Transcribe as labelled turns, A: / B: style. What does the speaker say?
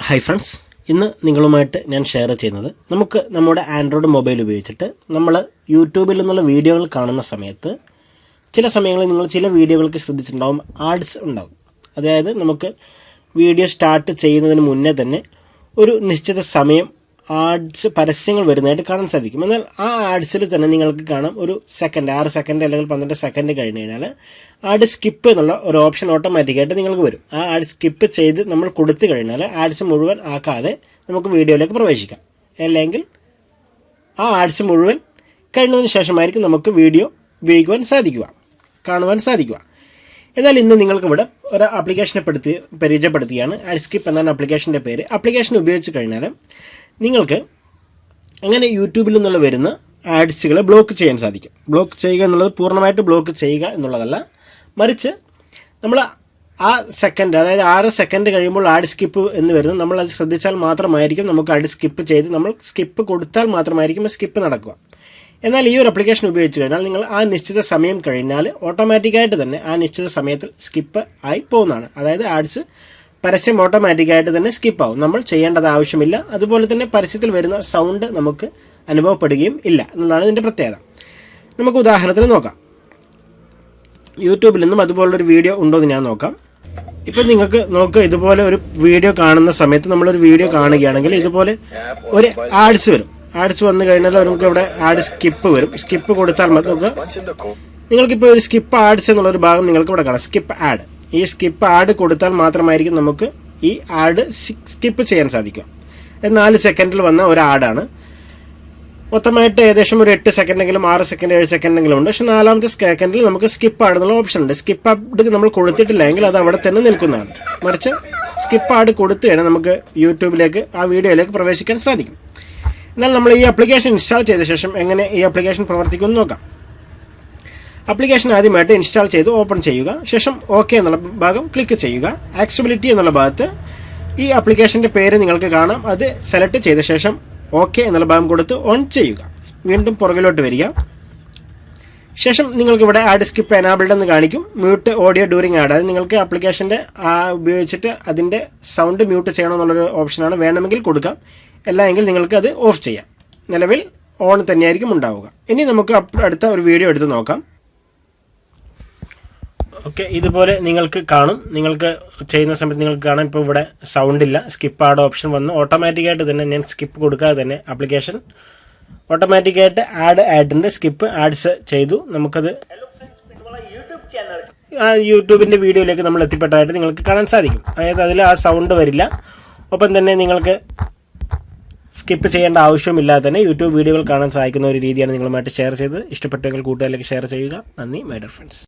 A: Hi friends ഇന്ന് നിങ്ങളുമായിട്ട് ഞാൻ ഷെയർ ചെയ്യുന്നത് നമുക്ക് നമ്മുടെ ആൻഡ്രോയിഡ് മൊബൈൽ ഉപയോഗിച്ചിട്ട് നമ്മൾ യൂട്യൂബിൽ നിന്നുള്ള വീഡിയോകൾ കാണുന്ന സമയത്ത് ചില സമയങ്ങളിൽ നിങ്ങൾ ചില വീഡിയോകൾക്ക് ശ്രദ്ധിച്ചിട്ടുണ്ടാവും ആഡ്സ് ഉണ്ടാകും അതായത് നമുക്ക് വീഡിയോ സ്റ്റാർട്ട് ചെയ്യുന്നതിന് മുന്നേ തന്നെ ഒരു നിശ്ചിത സമയം ആഡ്സ് പരസ്യങ്ങൾ വരുന്നതായിട്ട് കാണാൻ സാധിക്കും. എന്നാൽ ആ ആഡ്സിൽ തന്നെ നിങ്ങൾക്ക് കാണാം ഒരു സെക്കൻഡ് ആറ് സെക്കൻഡ് അല്ലെങ്കിൽ പന്ത്രണ്ട് സെക്കൻഡ് കഴിഞ്ഞ് കഴിഞ്ഞാൽ ആഡ് സ്കിപ്പ് എന്നുള്ള ഒരു ഓപ്ഷൻ ഓട്ടോമാറ്റിക്കായിട്ട് നിങ്ങൾക്ക് വരും. ആ ആഡ് സ്കിപ്പ് ചെയ്ത് നമ്മൾ കൊടുത്തു കഴിഞ്ഞാൽ ആഡ്സ് മുഴുവൻ ആക്കാതെ നമുക്ക് വീഡിയോയിലേക്ക് പ്രവേശിക്കാം. അല്ലെങ്കിൽ ആ ആഡ്സ് മുഴുവൻ കഴിഞ്ഞതിന് ശേഷമായിരിക്കും നമുക്ക് വീഡിയോ ഉപയോഗിക്കുവാൻ സാധിക്കുക കാണുവാൻ സാധിക്കുക. എന്നാൽ ഇന്ന് നിങ്ങൾക്കിവിടെ ഒരു ആപ്ലിക്കേഷനെ പെടുത്തി പരിചയപ്പെടുത്തുകയാണ് ആഡ് സ്കിപ്പ് എന്നാണ് ആപ്ലിക്കേഷന്റെ പേര്. ആപ്ലിക്കേഷൻ ഉപയോഗിച്ച് കഴിഞ്ഞാൽ നിങ്ങൾക്ക് അങ്ങനെ യൂട്യൂബിൽ നിന്നുള്ള വരുന്ന ആഡ്സുകളെ ബ്ലോക്ക് ചെയ്യാൻ സാധിക്കും. ബ്ലോക്ക് ചെയ്യുക എന്നുള്ളത് പൂർണമായിട്ട് ബ്ലോക്ക് ചെയ്യുക എന്നുള്ളതല്ല. മറിച്ച് നമ്മൾ ആ സെക്കൻഡ് അതായത് ആറ് സെക്കൻഡ് കഴിയുമ്പോൾ ആഡ് സ്കിപ്പ് എന്ന് വരുന്നത് നമ്മൾ അത് ശ്രദ്ധിച്ചാൽ മാത്രമായിരിക്കും നമുക്ക് ആഡ് സ്കിപ്പ് ചെയ്ത് നമ്മൾ സ്കിപ്പ് കൊടുത്താൽ മാത്രമായിരിക്കും സ്കിപ്പ് നടക്കുക. എന്നാൽ ഈ ഒരു അപ്ലിക്കേഷൻ ഉപയോഗിച്ച് കഴിഞ്ഞാൽ നിങ്ങൾ ആ നിശ്ചിത സമയം കഴിഞ്ഞാൽ ഓട്ടോമാറ്റിക്കായിട്ട് തന്നെ ആ നിശ്ചിത സമയത്തിൽ സ്കിപ്പ് ആയി പോകുന്നതാണ്. അതായത് ആഡ്സ് പരസ്യം ഓട്ടോമാറ്റിക്കായിട്ട് തന്നെ സ്കിപ്പ് ആവും. നമ്മൾ ചെയ്യേണ്ടത് ആവശ്യമില്ല. അതുപോലെ തന്നെ പരസ്യത്തിൽ വരുന്ന സൗണ്ട് നമുക്ക് അനുഭവപ്പെടുകയും ഇല്ല എന്നുള്ളതാണ് ഇതിന്റെ പ്രത്യേകത. നമുക്ക് ഉദാഹരണത്തിന് നോക്കാം. യൂട്യൂബിൽ നിന്നും അതുപോലുള്ളൊരു വീഡിയോ ഉണ്ടോ എന്ന് ഞാൻ നോക്കാം. ഇപ്പം നിങ്ങൾക്ക് നോക്കുക ഇതുപോലെ ഒരു വീഡിയോ കാണുന്ന സമയത്ത് നമ്മളൊരു വീഡിയോ കാണുകയാണെങ്കിൽ ഇതുപോലെ ഒരു ആഡ്സ് വരും. ആഡ്സ് വന്നു കഴിഞ്ഞാൽ നമുക്ക് ഇവിടെ ആഡ് സ്കിപ്പ് വരും. സ്കിപ്പ് കൊടുത്താൽ മതി. നോക്കുക നിങ്ങൾക്കിപ്പോൾ ഒരു സ്കിപ്പ് ആഡ്സ് എന്നുള്ള ഒരു ഭാഗം നിങ്ങൾക്ക് ഇവിടെ കാണാം. സ്കിപ്പ് ആഡ് ഈ സ്കിപ്പ് ആഡ് കൊടുത്താൽ മാത്രമായിരിക്കും നമുക്ക് ഈ ആഡ് സ്കിപ്പ് ചെയ്യാൻ സാധിക്കുക. നാല് സെക്കൻഡിൽ വന്ന ഒരു ആഡാണ് മൊത്തമായിട്ട് ഏകദേശം ഒരു എട്ട് സെക്കൻഡെങ്കിലും ആറ് സെക്കൻഡ് ഏഴ് സെക്കൻഡെങ്കിലും ഉണ്ട്. പക്ഷെ നാലാമത്തെ സെക്കൻഡിൽ നമുക്ക് സ്കിപ്പ് ആടുന്നുള്ള ഓപ്ഷൻ ഉണ്ട്. സ്കിപ്പ് ആഡ് നമ്മൾ കൊടുത്തിട്ടില്ലെങ്കിൽ അത് അവിടെ തന്നെ നിൽക്കുന്നതാണ്. മറിച്ച് സ്കിപ്പ് ആഡ് കൊടുത്തു കഴിഞ്ഞാൽ നമുക്ക് യൂട്യൂബിലേക്ക് ആ വീഡിയോയിലേക്ക് പ്രവേശിക്കാൻ സാധിക്കും. എന്നാൽ നമ്മൾ ഈ ആപ്ലിക്കേഷൻ ഇൻസ്റ്റാൾ ചെയ്ത ശേഷം എങ്ങനെ ഈ ആപ്ലിക്കേഷൻ പ്രവർത്തിക്കുമെന്ന് നോക്കാം. ആപ്ലിക്കേഷൻ ആദ്യമായിട്ട് ഇൻസ്റ്റാൾ ചെയ്ത് ഓപ്പൺ ചെയ്യുക. ശേഷം ഓക്കെ എന്നുള്ള ഭാഗം ക്ലിക്ക് ചെയ്യുക. ആക്സബിലിറ്റി എന്നുള്ള ഭാഗത്ത് ഈ ആപ്ലിക്കേഷന്റെ പേര് നിങ്ങൾക്ക് കാണാം. അത് സെലക്ട് ചെയ്ത ശേഷം ഓക്കെ എന്നുള്ള ഭാഗം കൊടുത്ത് ഓൺ ചെയ്യുക. വീണ്ടും പുറകിലോട്ട് വരിക. ശേഷം നിങ്ങൾക്ക് ഇവിടെ ആഡ് സ്കിപ്പ് എനാബിൾഡ് എന്ന് കാണിക്കും. മ്യൂട്ട് ഓഡിയോ ഡ്യൂറിങ് ആഡ് അത് നിങ്ങൾക്ക് ആപ്ലിക്കേഷന്റെ ഉപയോഗിച്ചിട്ട് അതിന്റെ സൗണ്ട് മ്യൂട്ട് ചെയ്യണമെന്നുള്ളൊരു ഓപ്ഷനാണ് വേണമെങ്കിൽ കൊടുക്കാം. അല്ല എങ്കിൽ നിങ്ങൾക്ക് അത് ഓഫ് ചെയ്യാം. നിലവിൽ ഓൺ തന്നെയായിരിക്കും ഉണ്ടാവുക. ഇനി നമുക്ക് അടുത്ത ഒരു വീഡിയോ എടുത്ത് നോക്കാം. ഓക്കെ ഇതുപോലെ നിങ്ങൾക്ക് കാണും. നിങ്ങൾക്ക് ചെയ്യുന്ന സമയത്ത് നിങ്ങൾക്ക് കാണാം. ഇപ്പോൾ ഇവിടെ സൗണ്ട് ഇല്ല. സ്കിപ്പ് ആഡ് ഓപ്ഷൻ വന്ന് ഓട്ടോമാറ്റിക്കായിട്ട് തന്നെ ഞാൻ സ്കിപ്പ് കൊടുക്കാതെ തന്നെ ആപ്ലിക്കേഷൻ ഓട്ടോമാറ്റിക്കായിട്ട് ആഡ് ആഡിന്റെ സ്കിപ്പ് ആഡ്സ് ചെയ്തു. നമുക്കത് ആ യൂട്യൂബിന്റെ വീഡിയോയിലേക്ക് നമ്മൾ എത്തിപ്പെട്ടതായിട്ട് നിങ്ങൾക്ക് കാണാൻ സാധിക്കും. അതായത് അതിൽ ആ സൗണ്ട് വരില്ല. ഒപ്പം തന്നെ നിങ്ങൾക്ക് സ്കിപ്പ് ചെയ്യേണ്ട ആവശ്യമില്ലാതെ തന്നെ യൂട്യൂബ് വീഡിയോകൾ കാണാൻ സഹായിക്കുന്ന ഒരു രീതിയാണ് നിങ്ങളുമായിട്ട് ഷെയർ ചെയ്ത് ഇഷ്ടപ്പെട്ടെങ്കിൽ കൂട്ടുകാരിലേക്ക് ഷെയർ ചെയ്യുക. നന്ദി മൈ ഡർ ഫ്രണ്ട്സ്